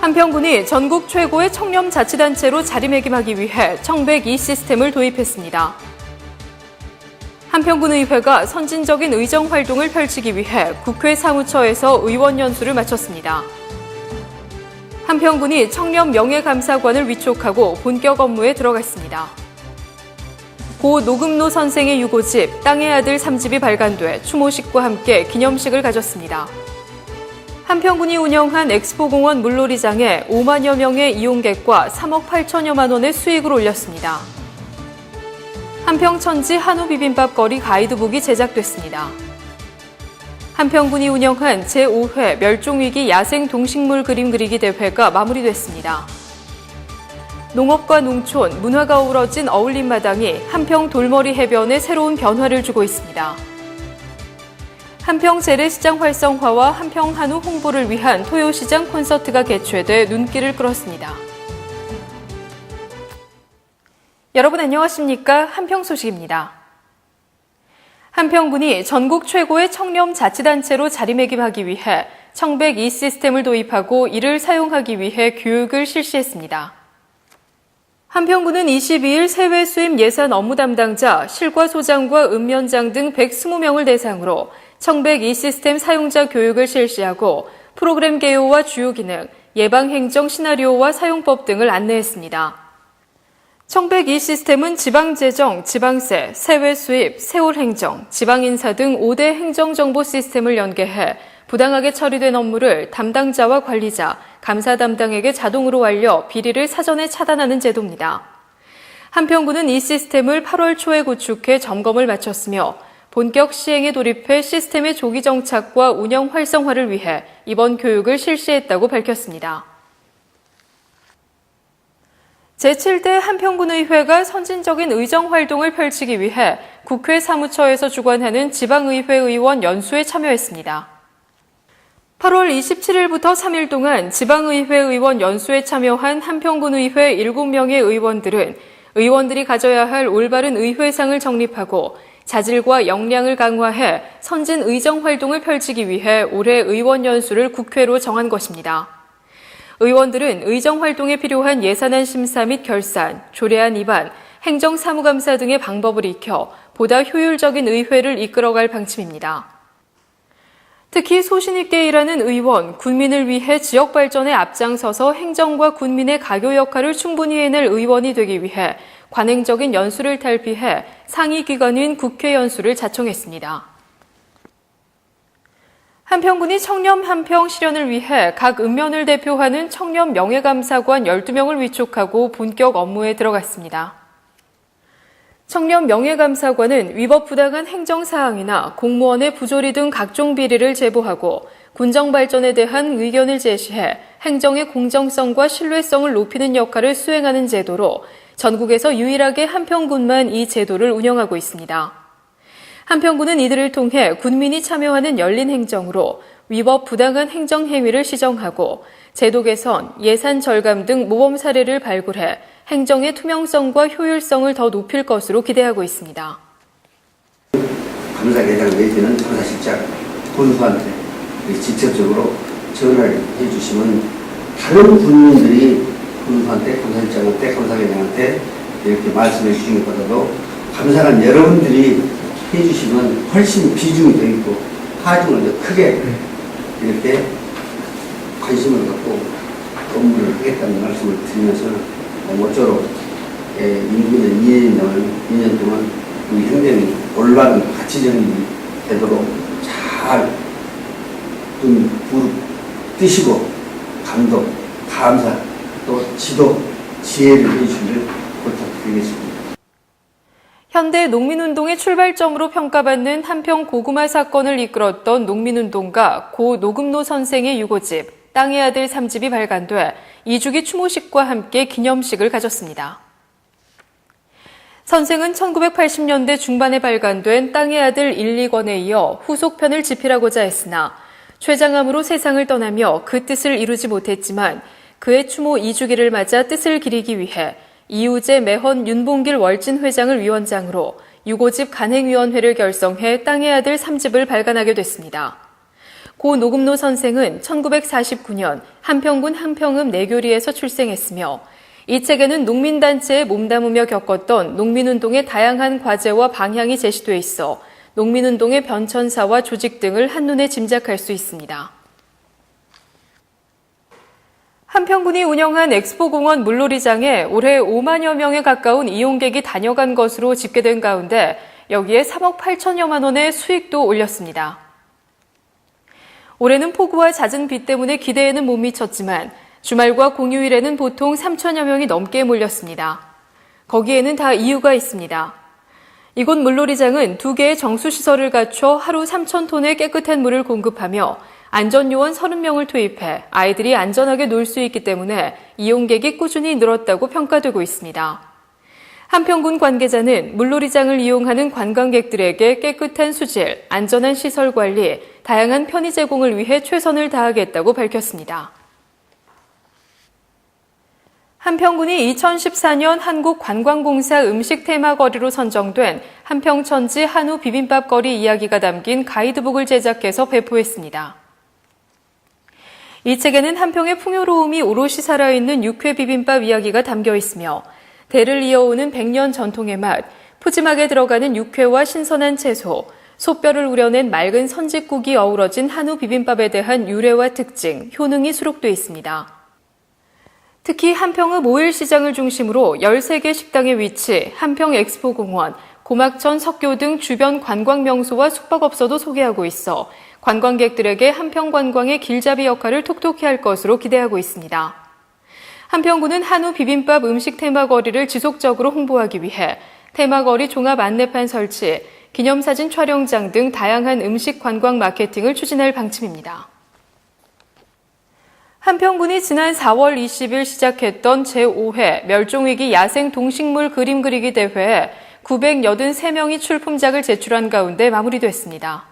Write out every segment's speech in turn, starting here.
한평군이 전국 최고의 청렴 자치단체로 자리매김하기 위해 청백 이 시스템을 도입했습니다. 한평군 의회가 선진적인 의정 활동을 펼치기 위해 국회 사무처에서 의원 연수를 마쳤습니다. 한평군이 청렴 명예감사관을 위촉하고 본격 업무에 들어갔습니다. 고 노금노 선생의 유고집 땅의 아들 3집이 발간돼 추모식과 함께 기념식을 가졌습니다. 한평군이 운영한 엑스포공원 물놀이장에 5만여 명의 이용객과 3억 8천여만 원의 수익을 올렸습니다. 한평천지 한우 비빔밥 거리 가이드북이 제작됐습니다. 한평군이 운영한 제5회 멸종위기 야생 동식물 그림 그리기 대회가 마무리됐습니다. 농업과 농촌, 문화가 어우러진 어울림마당이 한평 돌머리 해변에 새로운 변화를 주고 있습니다. 한평 재래시장 활성화와 한평 한우 홍보를 위한 토요시장 콘서트가 개최돼 눈길을 끌었습니다. 여러분 안녕하십니까? 한평 소식입니다. 한평군이 전국 최고의 청렴 자치단체로 자리매김하기 위해 청백 이 시스템을 도입하고 이를 사용하기 위해 교육을 실시했습니다. 한평군은 22일 세외 수입 예산 업무 담당자, 실과 소장과 읍면장 등 120명을 대상으로 청백 이 시스템 사용자 교육을 실시하고 프로그램 개요와 주요 기능, 예방 행정 시나리오와 사용법 등을 안내했습니다. 청백 이 시스템은 지방재정, 지방세, 세외 수입, 세월 행정, 지방인사 등 5대 행정정보 시스템을 연계해 부당하게 처리된 업무를 담당자와 관리자, 감사 담당에게 자동으로 알려 비리를 사전에 차단하는 제도입니다. 한평구는 이 시스템을 8월 초에 구축해 점검을 마쳤으며 본격 시행에 돌입해 시스템의 조기 정착과 운영 활성화를 위해 이번 교육을 실시했다고 밝혔습니다. 제7대 한평군의회가 선진적인 의정 활동을 펼치기 위해 국회 사무처에서 주관하는 지방의회 의원 연수에 참여했습니다. 8월 27일부터 3일 동안 지방의회 의원 연수에 참여한 한평군의회 7명의 의원들은 의원들이 가져야 할 올바른 의회상을 정립하고 자질과 역량을 강화해 선진 의정 활동을 펼치기 위해 올해 의원 연수를 국회로 정한 것입니다. 의원들은 의정 활동에 필요한 예산안 심사 및 결산, 조례안 입안, 행정사무감사 등의 방법을 익혀 보다 효율적인 의회를 이끌어갈 방침입니다. 특히 소신있게 일하는 의원, 군민을 위해 지역 발전에 앞장서서 행정과 군민의 가교 역할을 충분히 해낼 의원이 되기 위해 관행적인 연수를 탈피해 상위 기관인 국회 연수를 자청했습니다. 한평군이 청렴 한평 실현을 위해 각 읍면을 대표하는 청렴 명예감사관 12명을 위촉하고 본격 업무에 들어갔습니다. 청렴 명예감사관은 위법 부당한 행정사항이나 공무원의 부조리 등 각종 비리를 제보하고 군정 발전에 대한 의견을 제시해 행정의 공정성과 신뢰성을 높이는 역할을 수행하는 제도로 전국에서 유일하게 한평군만 이 제도를 운영하고 있습니다. 한평군은 이들을 통해 군민이 참여하는 열린 행정으로 위법 부당한 행정 행위를 시정하고 제도 개선, 예산 절감 등 모범 사례를 발굴해 행정의 투명성과 효율성을 더 높일 것으로 기대하고 있습니다. 감사계장 내지는 감사실장 군수한테 직접적으로 전화를 해주시면 다른 군민들이 군수한테 감사실장한테 감사계장한테 이렇게 말씀해 주신 것보다도 감사관 여러분들이 해주시면 훨씬 비중이 더 있고 하중을 더 크게 이렇게 관심을 갖고 업무를 하겠다는 말씀을 드리면서 모쪼록 예, 임기는 2년 동안, 2년 동안 우리 행정이 올바른 가치적인 되도록 잘 눈, 무릎 뜨시고 감독, 감사, 또 지도, 지혜를 해주시길 부탁드리겠습니다. 현대 농민운동의 출발점으로 평가받는 한평 고구마 사건을 이끌었던 농민운동가 고 노금노 선생의 유고집 땅의 아들 3집이 발간돼 이주기 추모식과 함께 기념식을 가졌습니다. 선생은 1980년대 중반에 발간된 땅의 아들 1, 2권에 이어 후속편을 집필하고자 했으나 췌장암으로 세상을 떠나며 그 뜻을 이루지 못했지만 그의 추모 2주기를 맞아 뜻을 기리기 위해 이우재 매헌 윤봉길 월진 회장을 위원장으로 유고집 간행위원회를 결성해 땅의 아들 3집을 발간하게 됐습니다. 고 노금노 선생은 1949년 한평군 한평읍 내교리에서 출생했으며 이 책에는 농민단체에 몸담으며 겪었던 농민운동의 다양한 과제와 방향이 제시돼 있어 농민운동의 변천사와 조직 등을 한눈에 짐작할 수 있습니다. 한평군이 운영한 엑스포공원 물놀이장에 올해 5만여 명에 가까운 이용객이 다녀간 것으로 집계된 가운데 여기에 3억 8천여만 원의 수익도 올렸습니다. 올해는 폭우와 잦은 비 때문에 기대에는 못 미쳤지만 주말과 공휴일에는 보통 3천여 명이 넘게 몰렸습니다. 거기에는 다 이유가 있습니다. 이곳 물놀이장은 두 개의 정수시설을 갖춰 하루 3천 톤의 깨끗한 물을 공급하며 안전요원 30명을 투입해 아이들이 안전하게 놀 수 있기 때문에 이용객이 꾸준히 늘었다고 평가되고 있습니다. 한평군 관계자는 물놀이장을 이용하는 관광객들에게 깨끗한 수질, 안전한 시설 관리, 다양한 편의 제공을 위해 최선을 다하겠다고 밝혔습니다. 한평군이 2014년 한국관광공사 음식 테마거리로 선정된 한평천지 한우 비빔밥 거리 이야기가 담긴 가이드북을 제작해서 배포했습니다. 이 책에는 한평의 풍요로움이 오롯이 살아있는 육회 비빔밥 이야기가 담겨 있으며 대를 이어오는 100년 전통의 맛, 푸짐하게 들어가는 육회와 신선한 채소, 소뼈를 우려낸 맑은 선짓국이 어우러진 한우 비빔밥에 대한 유래와 특징, 효능이 수록돼 있습니다. 특히 한평읍 5일 시장을 중심으로 13개 식당의 위치, 한평 엑스포공원, 고막천 석교 등 주변 관광 명소와 숙박업소도 소개하고 있어 관광객들에게 한평 관광의 길잡이 역할을 톡톡히 할 것으로 기대하고 있습니다. 한평구는 한우 비빔밥 음식 테마거리를 지속적으로 홍보하기 위해 테마거리 종합 안내판 설치, 기념사진 촬영장 등 다양한 음식 관광 마케팅을 추진할 방침입니다. 한평군이 지난 4월 20일 시작했던 제5회 멸종위기 야생 동식물 그림 그리기 대회에 983명이 출품작을 제출한 가운데 마무리됐습니다.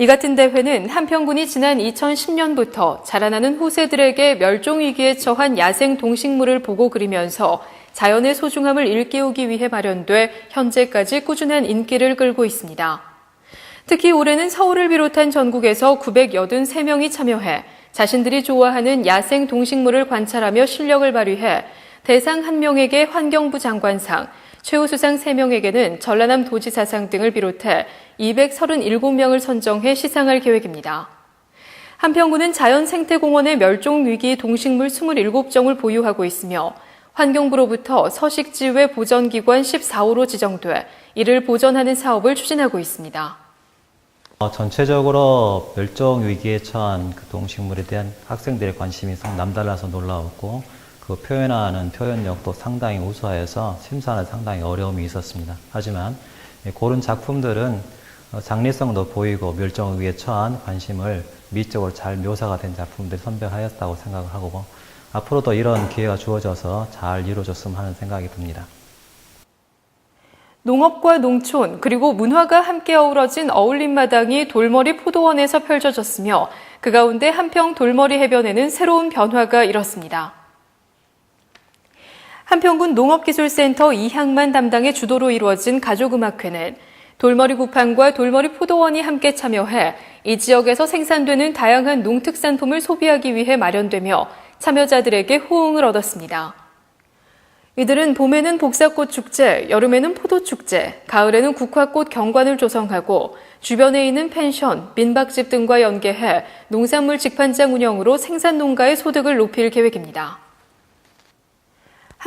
이 같은 대회는 한평군이 지난 2010년부터 자라나는 호세들에게 멸종위기에 처한 야생 동식물을 보고 그리면서 자연의 소중함을 일깨우기 위해 마련돼 현재까지 꾸준한 인기를 끌고 있습니다. 특히 올해는 서울을 비롯한 전국에서 983명이 참여해 자신들이 좋아하는 야생 동식물을 관찰하며 실력을 발휘해 대상 1명에게 환경부 장관상, 최우수상 3명에게는 전라남 도지사상 등을 비롯해 237명을 선정해 시상할 계획입니다. 한평구는 자연생태공원의 멸종위기 동식물 27종을 보유하고 있으며 환경부로부터 서식지회 보전기관 14호로 지정돼 이를 보전하는 사업을 추진하고 있습니다. 어, 전체적으로 멸종 위기에 처한 그 동식물에 대한 학생들의 관심이 상 남달라서 놀라웠고 그 표현하는 표현력도 상당히 우수하여서 심사는 상당히 어려움이 있었습니다. 하지만 고른 작품들은 어, 장리성도 보이고 멸종 위기에 처한 관심을 미적으로 잘 묘사가 된 작품들이 선별하였다고 생각을 하고 앞으로도 이런 기회가 주어져서 잘 이루어졌으면 하는 생각이 듭니다. 농업과 농촌 그리고 문화가 함께 어우러진 어울림마당이 돌머리 포도원에서 펼쳐졌으며 그 가운데 한평 돌머리 해변에는 새로운 변화가 일었습니다. 한평군 농업기술센터 이향만 담당의 주도로 이루어진 가족음악회는 돌머리 구판과 돌머리 포도원이 함께 참여해 이 지역에서 생산되는 다양한 농특산품을 소비하기 위해 마련되며 참여자들에게 호응을 얻었습니다. 이들은 봄에는 복사꽃 축제, 여름에는 포도 축제, 가을에는 국화꽃 경관을 조성하고 주변에 있는 펜션, 민박집 등과 연계해 농산물 직판장 운영으로 생산 농가의 소득을 높일 계획입니다.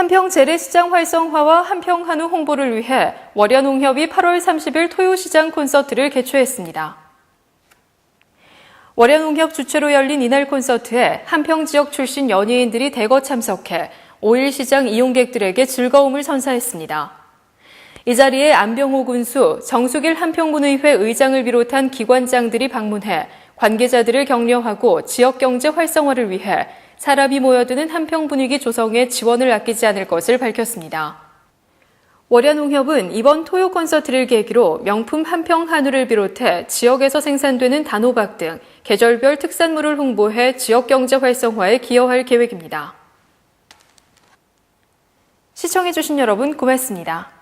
한평 재래시장 활성화와 한평 한우 홍보를 위해 월야농협이 8월 30일 토요시장 콘서트를 개최했습니다. 월야농협 주최로 열린 이날 콘서트에 한평 지역 출신 연예인들이 대거 참석해 5일 시장 이용객들에게 즐거움을 선사했습니다. 이 자리에 안병호 군수, 정수길 한평군의회 의장을 비롯한 기관장들이 방문해 관계자들을 격려하고 지역 경제 활성화를 위해 사람이 모여드는 한평 분위기 조성에 지원을 아끼지 않을 것을 밝혔습니다. 월야농협은 이번 토요 콘서트를 계기로 명품 한평 한우를 비롯해 지역에서 생산되는 단호박 등 계절별 특산물을 홍보해 지역 경제 활성화에 기여할 계획입니다. 시청해주신 여러분 고맙습니다.